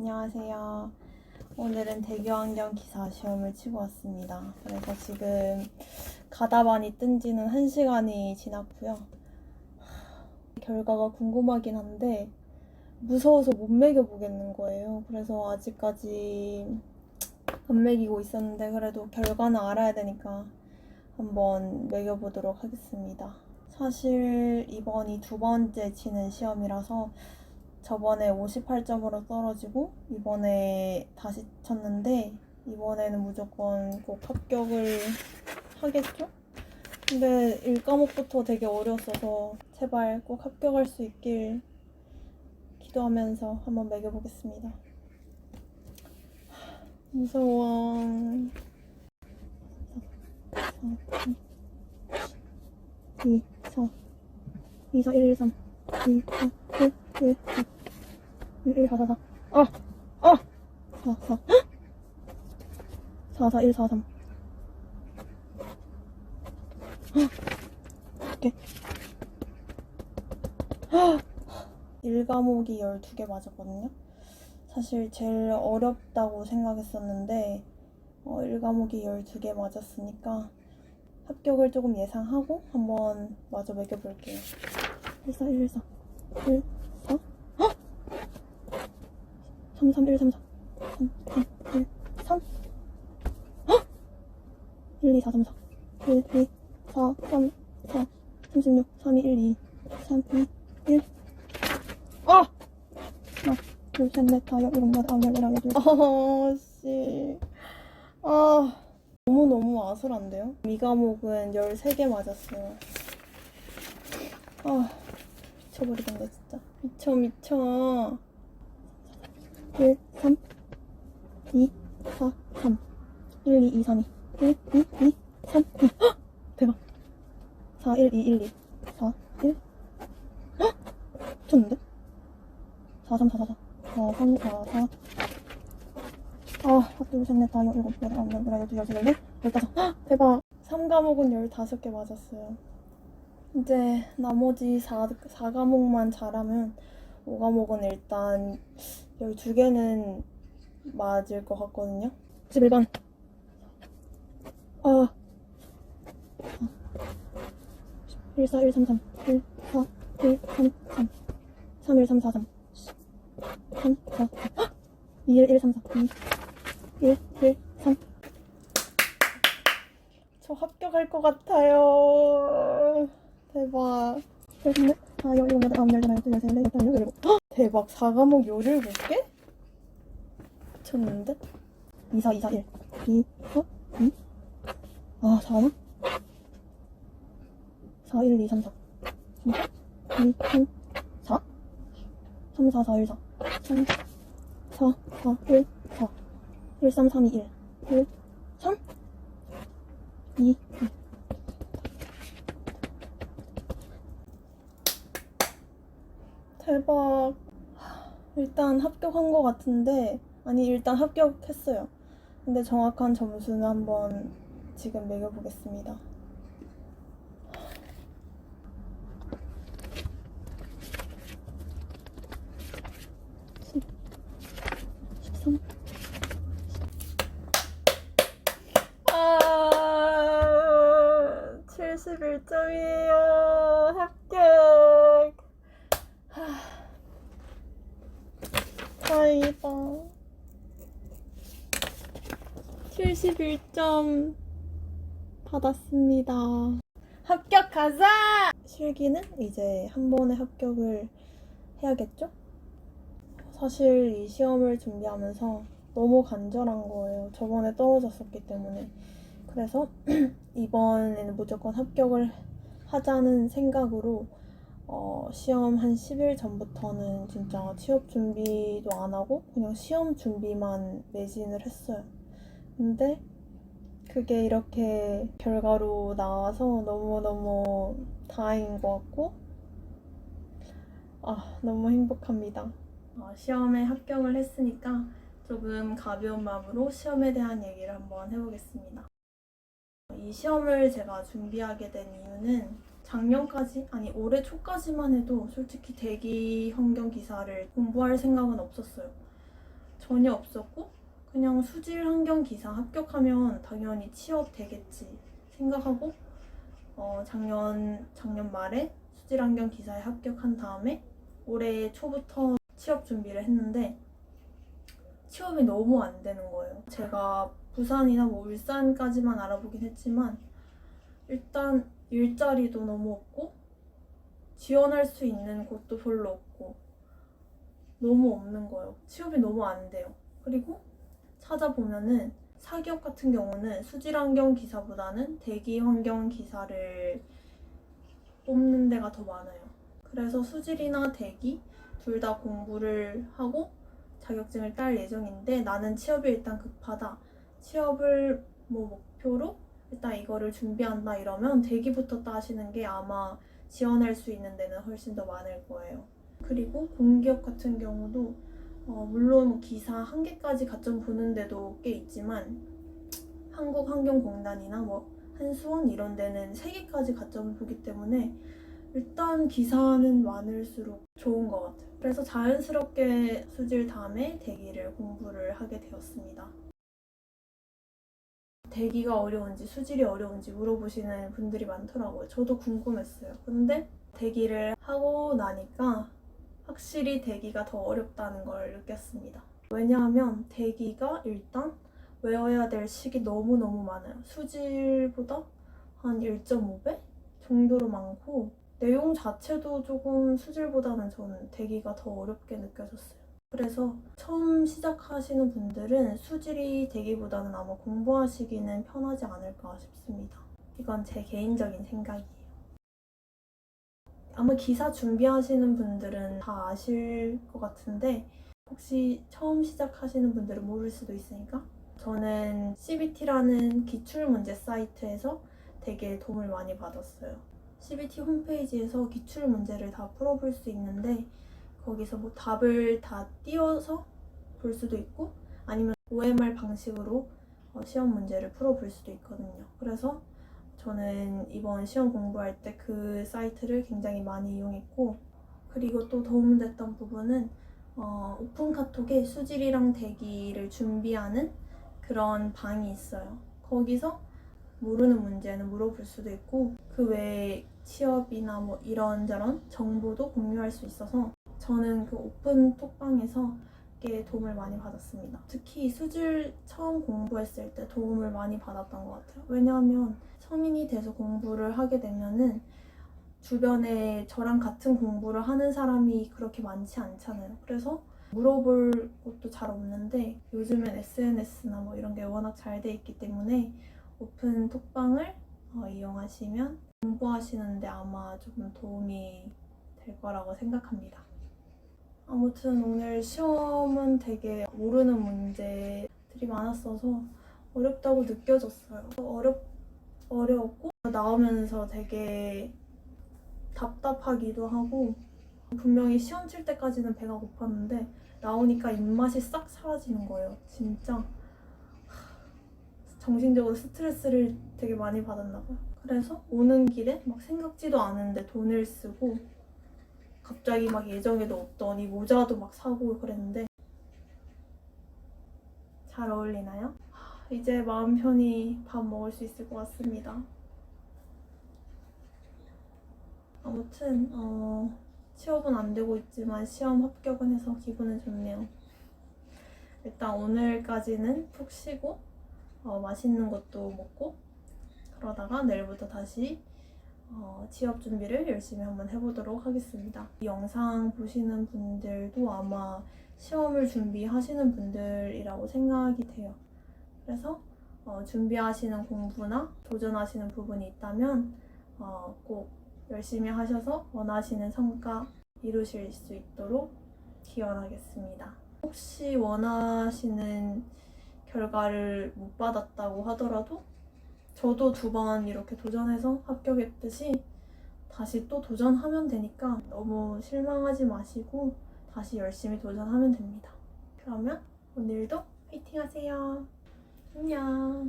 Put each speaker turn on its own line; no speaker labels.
안녕하세요. 오늘은 대교환경 기사 시험을 치고 왔습니다. 그래서 지금 가다반이 뜬 지는 1시간이 지났고요. 하, 결과가 궁금하긴 한데 무서워서 못 매겨보겠는 거예요. 그래서 아직까지 안 매기고 있었는데 그래도 결과는 알아야 되니까 한번 매겨보도록 하겠습니다. 사실 이번이 두 번째 치는 시험이라서 저번에 58점으로 떨어지고 이번에 다시 쳤는데 이번에는 무조건 꼭 합격을 하겠죠? 근데 1과목부터 되게 어려웠어서 제발 꼭 합격할 수 있길 기도하면서 한번 매겨보겠습니다. 하, 무서워. 2, 4, 2, 4, 1, 1, 3, 2, 4, 1, 1, 4. 1, 1, 4, 4, 4. 아! 아! 4, 4. 4, 4, 1, 4, 3. 오케이. 1과목이 12개 맞았거든요. 사실 제일 어렵다고 생각했었는데, 어, 1과목이 12개 맞았으니까 합격을 조금 예상하고 한번 마저 매겨볼게요. 1, 4, 1, 4. 1, 4. 3, 3, 1, 3, 4. 3, 3, 1, 3. 헉! 1, 2, 4, 3, 4. 1, 2, 4, 3, 4. 36, 3, 2, 1, 2. 3, 2, 1. 아! 하나, 둘, 셋, 넷, 다섯, 일곱, 여덟, 아홉, 열, 열하나, 열둘. 아, 씨. 아. 너무너무 아슬한데요? 이 과목은 13개 맞았어요. 아, 미쳐버리겠네, 진짜. 미쳐, 미쳐. 1, 3, 2, 4, 3. 1, 2, 2, 3, 2. 1, 2, 2, 3, 2. 헉! 대박. 4, 1, 2, 1, 2. 4, 1. 헉! 미쳤는데? 4, 3, 4, 4, 4. 4, 3, 4, 4. 아, 하나, 둘, 셋, 넷, 다섯, 일곱, 여덟, 아홉, 열, 열넷, 열다섯. 헉! 대박. 3과목은 15개 맞았어요. 이제 나머지 4, 4과목만 잘하면 5과목은 일단 12개는 맞을 것 같거든요. 11번. 아. 1, 4, 1, 3, 3. 1, 4, 1, 3, 3. 3, 1, 3, 4, 3. 3, 4, 4. 2, 1, 1, 3, 4. 2, 1, 1, 3. 저 합격할 것 같아요. 대박. 열셋, 아, 열, 일곱, 여덟, 아홉, 열, 열하나, 열둘, 열셋, 열넷, 열다섯, 열일곱. 헉! 대박. 4과목 17개? 미쳤는데? 2, 4, 2, 4, 1. 2, 4, 2. 아, 4나? 4, 1, 2, 3, 4. 2, 3, 4? 3, 4, 4, 1, 4. 3, 4, 4, 1, 4. 1, 3, 3, 2, 1. 1, 3. 2, 2. 대박. 일단 합격한 것 같은데, 아니, 일단 합격했어요. 근데 정확한 점수는 한번 지금 매겨보겠습니다. 10, 13. 아, 71점이에요. 합격. 하, 다행이다. 71점 받았습니다. 합격하자! 실기는 이제 한 번에 합격을 해야겠죠? 사실 이 시험을 준비하면서 너무 간절한 거예요. 저번에 떨어졌었기 때문에. 그래서 이번에는 무조건 합격을 하자는 생각으로 어, 시험 한 10일 전부터는 진짜 취업 준비도 안 하고 그냥 시험 준비만 매진을 했어요. 근데 그게 이렇게 결과로 나와서 너무너무 다행인 것 같고 아, 너무 행복합니다. 어, 시험에 합격을 했으니까 조금 가벼운 마음으로 시험에 대한 얘기를 한번 해보겠습니다. 이 시험을 제가 준비하게 된 이유는 작년까지, 아니 올해 초까지만 해도 솔직히 대기 환경 기사를 공부할 생각은 없었어요. 전혀 없었고 그냥 수질 환경 기사 합격하면 당연히 취업 되겠지 생각하고 어, 작년 작년 말에 수질 환경 기사에 합격한 다음에 올해 초부터 취업 준비를 했는데 취업이 너무 안 되는 거예요. 제가 부산이나 뭐 울산까지만 알아보긴 했지만 일단 일자리도 너무 없고 지원할 수 있는 곳도 별로 없고 너무 없는 거예요. 취업이 너무 안 돼요. 그리고 찾아보면은 사기업 같은 경우는 수질 환경 기사보다는 대기 환경 기사를 뽑는 데가 더 많아요. 그래서 수질이나 대기 둘 다 공부를 하고 자격증을 딸 예정인데 나는 취업이 일단 급하다. 취업을 뭐 목표로 일단 이거를 준비한다 이러면 대기부터 따시는 게 아마 지원할 수 있는 데는 훨씬 더 많을 거예요. 그리고 공기업 같은 경우도 어, 물론 기사 한 개까지 가점 보는 데도 꽤 있지만 한국환경공단이나 뭐 한수원 이런 데는 세 개까지 가점을 보기 때문에 일단 기사는 많을수록 좋은 것 같아요. 그래서 자연스럽게 수질 다음에 대기를 공부를 하게 되었습니다. 대기가 어려운지 수질이 어려운지 물어보시는 분들이 많더라고요. 저도 궁금했어요. 근데 대기를 하고 나니까 확실히 대기가 더 어렵다는 걸 느꼈습니다. 왜냐하면 대기가 일단 외워야 될 식이 너무너무 많아요. 수질보다 한 1.5배 정도로 많고 내용 자체도 조금 수질보다는 저는 대기가 더 어렵게 느껴졌어요. 그래서 처음 시작하시는 분들은 수질이 되기보다는 아마 공부하시기는 편하지 않을까 싶습니다. 이건 제 개인적인 생각이에요. 아마 기사 준비하시는 분들은 다 아실 것 같은데 혹시 처음 시작하시는 분들은 모를 수도 있으니까 저는 CBT라는 기출문제 사이트에서 되게 도움을 많이 받았어요. CBT 홈페이지에서 기출 문제를 다 풀어볼 수 있는데 거기서 뭐 답을 다 띄워서 볼 수도 있고 아니면 OMR 방식으로 어, 시험 문제를 풀어볼 수도 있거든요. 그래서 저는 이번 시험 공부할 때 그 사이트를 굉장히 많이 이용했고 그리고 또 도움됐던 부분은 어, 오픈 카톡에 수질이랑 대기를 준비하는 그런 방이 있어요. 거기서 모르는 문제는 물어볼 수도 있고 그 외에 취업이나 뭐 이런저런 정보도 공유할 수 있어서 저는 그 오픈 톡방에서 꽤 도움을 많이 받았습니다. 특히 수질 처음 공부했을 때 도움을 많이 받았던 것 같아요. 왜냐하면 성인이 돼서 공부를 하게 되면은 주변에 저랑 같은 공부를 하는 사람이 그렇게 많지 않잖아요. 그래서 물어볼 곳도 잘 없는데 요즘엔 SNS나 뭐 이런 게 워낙 잘 돼 있기 때문에 오픈 톡방을 어, 이용하시면 공부하시는데 아마 조금 도움이 될 거라고 생각합니다. 아무튼 오늘 시험은 되게 모르는 문제들이 많았어서 어렵다고 느껴졌어요. 어렵, 어려웠고 나오면서 되게 답답하기도 하고 분명히 시험 칠 때까지는 배가 고팠는데 나오니까 입맛이 싹 사라지는 거예요. 진짜 정신적으로 스트레스를 되게 많이 받았나 봐요. 그래서 오는 길에 막 생각지도 않은데 돈을 쓰고 갑자기 막 예정에도 없더니 모자도 막 사고 그랬는데 잘 어울리나요? 하, 이제 마음 편히 밥 먹을 수 있을 것 같습니다. 아무튼 어, 취업은 안 되고 있지만 시험 합격은 해서 기분은 좋네요. 일단 오늘까지는 푹 쉬고 어, 맛있는 것도 먹고 그러다가 내일부터 다시 어, 취업 준비를 열심히 한번 해보도록 하겠습니다. 이 영상 보시는 분들도 아마 시험을 준비하시는 분들이라고 생각이 돼요. 그래서 어, 준비하시는 공부나 도전하시는 부분이 있다면 어, 꼭 열심히 하셔서 원하시는 성과 이루실 수 있도록 기원하겠습니다. 혹시 원하시는 결과를 못 받았다고 하더라도 저도 두 번 이렇게 도전해서 합격했듯이 다시 또 도전하면 되니까 너무 실망하지 마시고 다시 열심히 도전하면 됩니다. 그러면 오늘도 화이팅 하세요. 안녕.